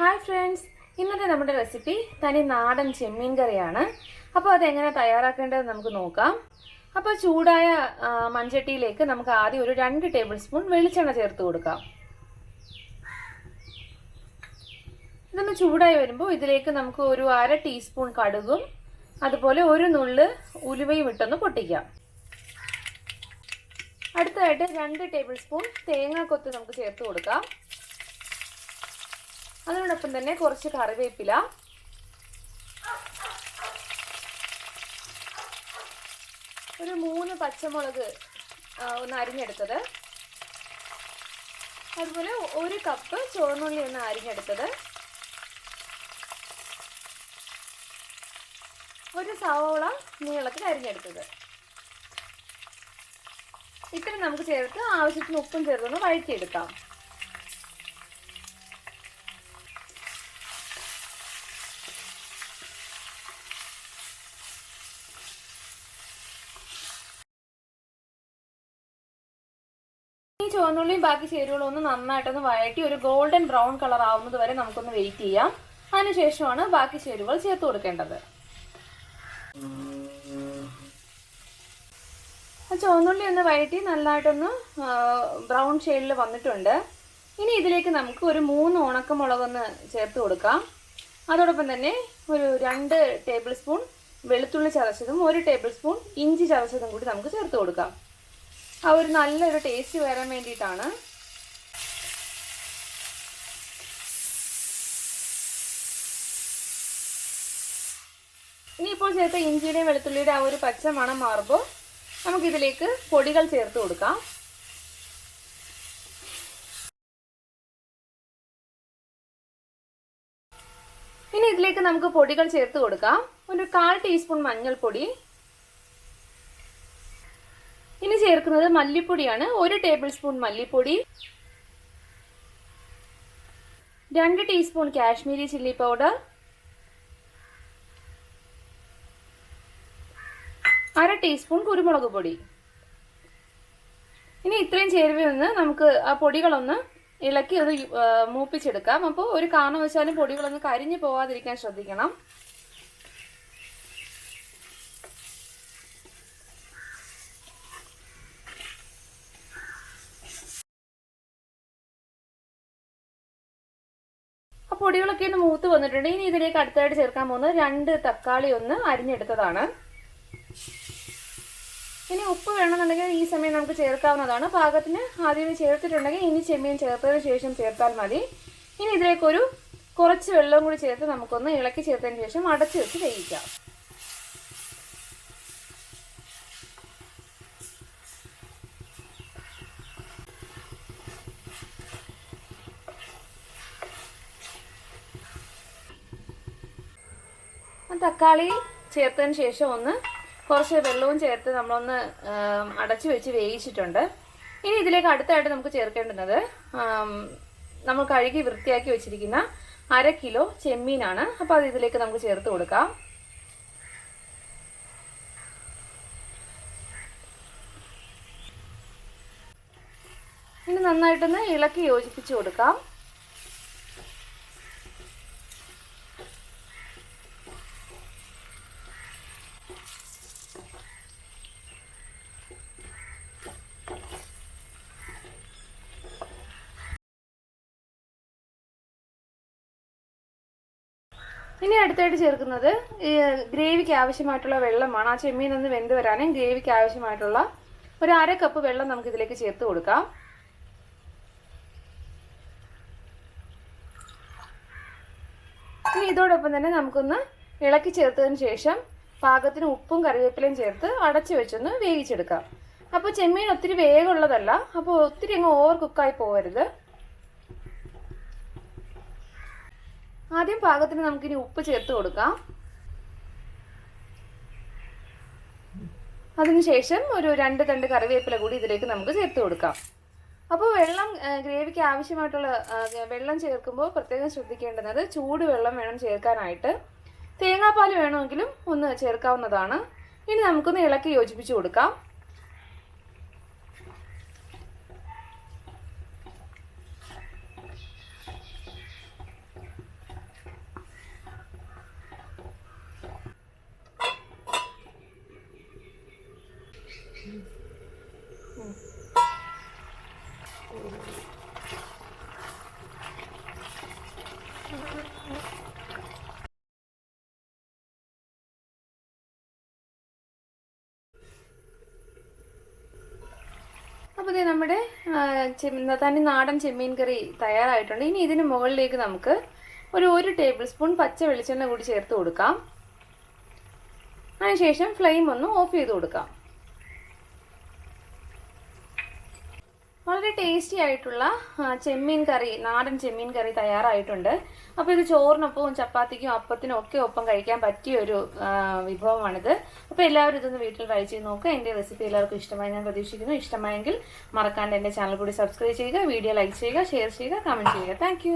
Hi friends ഇന്നത്തെ നമ്മുടെ recipe തനി നാടൻ ചെമ്മീൻ കറിയാണ്. അപ്പോൾ അതെങ്ങനെ തയ്യാറാക്കേണ്ടത് നമുക്ക് നോക്കാം. അപ്പോൾ ചൂടായ മൺചട്ടിയിലേക്ക് നമുക്ക് ആദ്യം ഒരു രണ്ട് ടേബിൾ സ്പൂൺ വെളിച്ചെണ്ണ ചേർത്ത് കൊടുക്കാം. ഇതൊന്ന് ചൂടായി വരുമ്പോൾ ഇതിലേക്ക് നമുക്ക് ഒരു അര ടീസ്പൂൺ കടുകും അതുപോലെ ഒരു നുള്ള് ഉലുവയും ഇട്ടൊന്ന് പൊട്ടിക്കാം. അടുത്തതായിട്ട് രണ്ട് ടേബിൾ സ്പൂൺ തേങ്ങാക്കൊത്ത് നമുക്ക് ചേർത്ത് കൊടുക്കാം. അതിനോടൊപ്പം തന്നെ കുറച്ച് കറിവേപ്പില. ഒരു മൂന്ന് പച്ചമുളക് ഒന്ന് അരിഞ്ഞെടുത്തത്. അതുപോലെ ഒരു കപ്പ് ചുവന്നുള്ളി ഒന്ന് അരിഞ്ഞെടുത്തത്. ഒരു സവോള നീളത്തിൽ അരിഞ്ഞെടുത്തത്. ഇത്രയും നമുക്ക് ചേർത്ത് ആവശ്യത്തിന് ഉപ്പും ചേർത്തൊന്ന് വഴറ്റിയെടുക്കാം. ചുവന്നുള്ളിയും ബാക്കി ചേരുവകളും ഒന്ന് നന്നായിട്ടൊന്ന് വഴറ്റി ഒരു ഗോൾഡൻ ബ്രൗൺ കളർ ആവുന്നത് വരെ നമുക്കൊന്ന് വെയിറ്റ് ചെയ്യാം. അതിനുശേഷമാണ് ബാക്കി ചേരുവകൾ ചേർത്ത് കൊടുക്കേണ്ടത്. ചുവന്നുള്ളി ഒന്ന് വഴറ്റി നന്നായിട്ടൊന്ന് ബ്രൗൺ ഷെയ്ഡിൽ വന്നിട്ടുണ്ട്. ഇനി ഇതിലേക്ക് നമുക്ക് ഒരു മൂന്ന് ഉണക്കമുളകൊന്ന് ചേർത്ത് കൊടുക്കാം. അതോടൊപ്പം തന്നെ ഒരു രണ്ട് ടേബിൾ സ്പൂൺ വെളുത്തുള്ളി ചതച്ചതും ഒരു ടേബിൾ സ്പൂൺ ഇഞ്ചി ചതച്ചതും കൂടി നമുക്ക് ചേർത്ത് കൊടുക്കാം. ആ ഒരു നല്ലൊരു ടേസ്റ്റ് വരാൻ വേണ്ടിയിട്ടാണ്. ഇനിയിപ്പോൾ ചേർത്ത ഇഞ്ചിയുടെയും വെളുത്തുള്ളിയുടെ ആ ഒരു പച്ച മണം മാറുമ്പോൾ നമുക്കിതിലേക്ക് പൊടികൾ ചേർത്ത് കൊടുക്കാം. ഇനി ഇതിലേക്ക് നമുക്ക് പൊടികൾ ചേർത്ത് കൊടുക്കാം. ഒരു കാൽ ടീസ്പൂൺ മഞ്ഞൾപ്പൊടി ഇനി ചേർക്കുന്നത് മല്ലിപ്പൊടിയാണ്. ഒരു ടേബിൾ സ്പൂൺ മല്ലിപ്പൊടി രണ്ട് ടീസ്പൂൺ കാശ്മീരി ചില്ലി പൗഡർ അര ടീസ്പൂൺ കുരുമുളക് പൊടി. ഇനി ഇത്രയും ചേരുവ നിന്ന് നമുക്ക് ആ പൊടികളൊന്ന് ഇളക്കി അത് മൂപ്പിച്ചെടുക്കാം. അപ്പോൾ ഒരു കാരണവശാലും പൊടികളൊന്ന് കരിഞ്ഞു പോവാതിരിക്കാൻ ശ്രദ്ധിക്കണം. പൊടികളൊക്കെ ഒന്ന് മൂത്ത് വന്നിട്ടുണ്ട്. ഇനി ഇതിലേക്ക് അടുത്തായിട്ട് ചേർക്കാൻ പോകുന്നത് രണ്ട് തക്കാളി ഒന്ന് അരിഞ്ഞെടുത്തതാണ്. ഇനി ഉപ്പ് വേണമെന്നുണ്ടെങ്കിൽ ഈ സമയം നമുക്ക് ചേർക്കാവുന്നതാണ്. പാകത്തിന് ആദ്യമേ ചേർത്തിട്ടുണ്ടെങ്കിൽ ഇനി ചെമ്മീൻ ചേർത്തതിന് ശേഷം ചേർത്താൽ മതി. ഇനി ഇതിലേക്കൊരു കുറച്ച് വെള്ളവും കൂടി ചേർത്ത് നമുക്കൊന്ന് ഇളക്കി ചേർത്തതിന് ശേഷം അടച്ചു വെച്ച് വേവിക്കാം. തക്കാളി ചേർത്തതിന് ശേഷം ഒന്ന് കുറച്ച് വെള്ളവും ചേർത്ത് നമ്മളൊന്ന് അടച്ചു വെച്ച് വേവിച്ചിട്ടുണ്ട്. ഇനി ഇതിലേക്ക് അടുത്തായിട്ട് നമുക്ക് ചേർക്കേണ്ടുന്നത് നമ്മൾ കഴുകി വൃത്തിയാക്കി വെച്ചിരിക്കുന്ന അര കിലോ ചെമ്മീനാണ്. അപ്പോൾ അത് ഇതിലേക്ക് നമുക്ക് ചേർത്ത് കൊടുക്കാം. ഇനി നന്നായിട്ടൊന്ന് ഇളക്കി യോജിപ്പിച്ച് കൊടുക്കാം. ഇനി അടുത്തായിട്ട് ചേർക്കുന്നത് ഗ്രേവിക്ക് ആവശ്യമായിട്ടുള്ള വെള്ളമാണ്. ആ ചെമ്മീൻ ഒന്ന് വെന്ത് വരാനും ഗ്രേവിക്ക് ആവശ്യമായിട്ടുള്ള ഒരു അര കപ്പ് വെള്ളം നമുക്ക് ഇതിലേക്ക് ചേർത്ത് കൊടുക്കാം. ഇനി ഇതോടൊപ്പം തന്നെ നമുക്കൊന്ന് ഇളക്കി ചേർത്തതിന് ശേഷം പാകത്തിന് ഉപ്പും കറിവേപ്പിലയും ചേർത്ത് അടച്ചു വെച്ചൊന്ന് വേവിച്ചെടുക്കാം. അപ്പോൾ ചെമ്മീൻ ഒത്തിരി വേഗമുള്ളതല്ല അപ്പോൾ ഒത്തിരി അങ്ങ് ഓവർ കുക്കായി പോകരുത് ആദ്യം പാകത്തിന് നമുക്കിനി ഉപ്പ് ചേർത്ത് കൊടുക്കാം. അതിനുശേഷം ഒരു രണ്ട് തണ്ട് കറിവേപ്പില കൂടി ഇതിലേക്ക് നമുക്ക് ചേർത്ത് കൊടുക്കാം. അപ്പോൾ വെള്ളം ഗ്രേവിക്ക് ആവശ്യമായിട്ടുള്ള വെള്ളം ചേർക്കുമ്പോൾ പ്രത്യേകം ശ്രദ്ധിക്കേണ്ടത് ചൂട് വെള്ളം വേണം ചേർക്കാനായിട്ട്. തേങ്ങാപ്പാൽ വേണമെങ്കിലും ഒന്ന് ചേർക്കാവുന്നതാണ്. ഇനി നമുക്കൊന്ന് ഇളക്കി യോജിപ്പിച്ച് കൊടുക്കാം. അപ്പോൾ ഇത് നമ്മുടെ തനി നാടൻ ചെമ്മീൻ കറി തയ്യാറായിട്ടുണ്ട്. ഇനി ഇതിന് മുകളിലേക്ക് നമുക്ക് ഒരു ഒരു ടേബിൾ സ്പൂൺ പച്ച വെളിച്ചെണ്ണ കൂടി ചേർത്ത് കൊടുക്കാം. അതിനുശേഷം ഫ്ലെയിം ഒന്ന് ഓഫ് ചെയ്ത് കൊടുക്കാം. വളരെ ടേസ്റ്റി ആയിട്ടുള്ള ചെമ്മീൻ കറി നാടൻ ചെമ്മീൻ കറി തയ്യാറായിട്ടുണ്ട്. അപ്പോൾ ഇത് ചോറിനൊപ്പവും ചപ്പാത്തിക്കും അപ്പത്തിനും ഒക്കെ ഒപ്പം കഴിക്കാൻ പറ്റിയ ഒരു വിഭവമാണിത്. അപ്പോൾ എല്ലാവരും ഇതൊന്ന് വീട്ടിൽ ട്രൈ ചെയ്ത് നോക്കുക എന്റെ റെസിപ്പി എല്ലാവർക്കും ഇഷ്ടമായി ഞാൻ പ്രതീക്ഷിക്കുന്നു. ഇഷ്ടമായെങ്കിൽ മറക്കാണ്ട് എന്റെ ചാനൽ കൂടി സബ്സ്ക്രൈബ് ചെയ്യുക വീഡിയോ ലൈക്ക് ചെയ്യുക ഷെയർ ചെയ്യുക കമന്റ് ചെയ്യുക. താങ്ക്